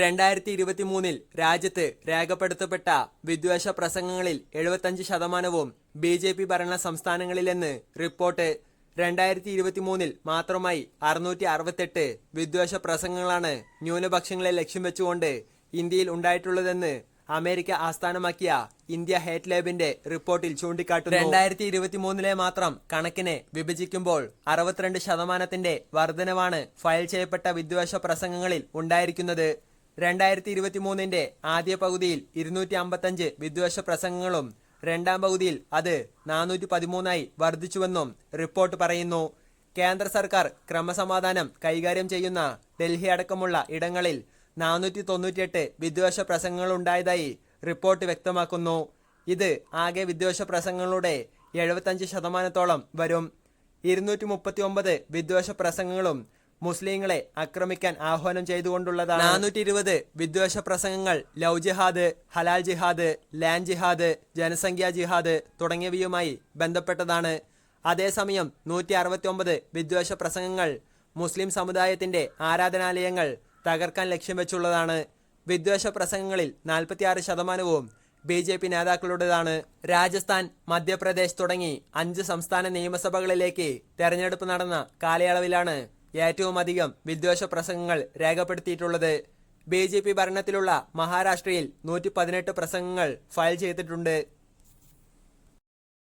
രണ്ടായിരത്തി ഇരുപത്തി മൂന്നിൽ രാജ്യത്ത് രേഖപ്പെടുത്തപ്പെട്ട വിദ്വേഷ പ്രസംഗങ്ങളിൽ എഴുപത്തഞ്ച് ശതമാനവും ബി ജെ പി ഭരണ സംസ്ഥാനങ്ങളിലെന്ന് റിപ്പോർട്ട്. രണ്ടായിരത്തി ഇരുപത്തി മൂന്നിൽ മാത്രമായി അറുന്നൂറ്റി അറുപത്തെട്ട് വിദ്വേഷ പ്രസംഗങ്ങളാണ് ന്യൂനപക്ഷങ്ങളെ ലക്ഷ്യം വെച്ചുകൊണ്ട് ഇന്ത്യയിൽ ഉണ്ടായിട്ടുള്ളതെന്ന് അമേരിക്ക ആസ്ഥാനമാക്കിയ ഇന്ത്യ ഹേറ്റ് ലാബിന്റെ റിപ്പോർട്ടിൽ ചൂണ്ടിക്കാട്ടുന്നു. രണ്ടായിരത്തി ഇരുപത്തി മൂന്നിലെ മാത്രം കണക്കിനെ വിഭജിക്കുമ്പോൾ അറുപത്തിരണ്ട് ശതമാനത്തിന്റെ വർധനവാണ് ഫയൽ ചെയ്യപ്പെട്ട വിദ്വേഷ പ്രസംഗങ്ങളിൽ ഉണ്ടായിരിക്കുന്നത്. രണ്ടായിരത്തി ഇരുപത്തി മൂന്നിന്റെ ആദ്യ പകുതിയിൽ ഇരുന്നൂറ്റി അമ്പത്തഞ്ച് വിദ്വേഷ പ്രസംഗങ്ങളും രണ്ടാം പകുതിയിൽ അത് നാനൂറ്റി പതിമൂന്നായി വർദ്ധിച്ചുവെന്നും റിപ്പോർട്ട് പറയുന്നു. കേന്ദ്ര സർക്കാർ ക്രമസമാധാനം കൈകാര്യം ചെയ്യുന്ന ഡൽഹി അടക്കമുള്ള ഇടങ്ങളിൽ നാനൂറ്റി തൊണ്ണൂറ്റിയെട്ട് വിദ്വേഷ പ്രസംഗങ്ങളുണ്ടായതായി റിപ്പോർട്ട് വ്യക്തമാക്കുന്നു. ഇത് ആകെ വിദ്വേഷ പ്രസംഗങ്ങളുടെ എഴുപത്തഞ്ച് ശതമാനത്തോളം വരും. ഇരുന്നൂറ്റി മുപ്പത്തി ഒമ്പത് വിദ്വേഷ പ്രസംഗങ്ങളും മുസ്ലിങ്ങളെ ആക്രമിക്കാൻ ആഹ്വാനം ചെയ്തുകൊണ്ടുള്ളതാണ്. നാനൂറ്റി ഇരുപത് വിദ്വേഷ പ്രസംഗങ്ങൾ ലവ് ജിഹാദ് ഹലാൽ ജിഹാദ് ലാൻഡ് ജിഹാദ് ജനസംഖ്യാ ജിഹാദ് തുടങ്ങിയവയുമായി ബന്ധപ്പെട്ടതാണ്. അതേസമയം നൂറ്റി അറുപത്തി ഒമ്പത് വിദ്വേഷ പ്രസംഗങ്ങൾ മുസ്ലിം സമുദായത്തിന്റെ ആരാധനാലയങ്ങൾ തകർക്കാൻ ലക്ഷ്യം വെച്ചുള്ളതാണ്. വിദ്വേഷ പ്രസംഗങ്ങളിൽ നാൽപ്പത്തിയാറ് ശതമാനവും ബി ജെ പി നേതാക്കളുടേതാണ്. രാജസ്ഥാൻ മധ്യപ്രദേശ് തുടങ്ങി അഞ്ച് സംസ്ഥാന നിയമസഭകളിലേക്ക് തെരഞ്ഞെടുപ്പ് നടന്ന കാലയളവിലാണ് ഏറ്റവും അധികം വിദ്വേഷ പ്രസംഗങ്ങൾ രേഖപ്പെടുത്തിയിട്ടുള്ളത് ബി ഭരണത്തിലുള്ള മഹാരാഷ്ട്രയിൽ നൂറ്റി പ്രസംഗങ്ങൾ ഫയൽ ചെയ്തിട്ടുണ്ട്.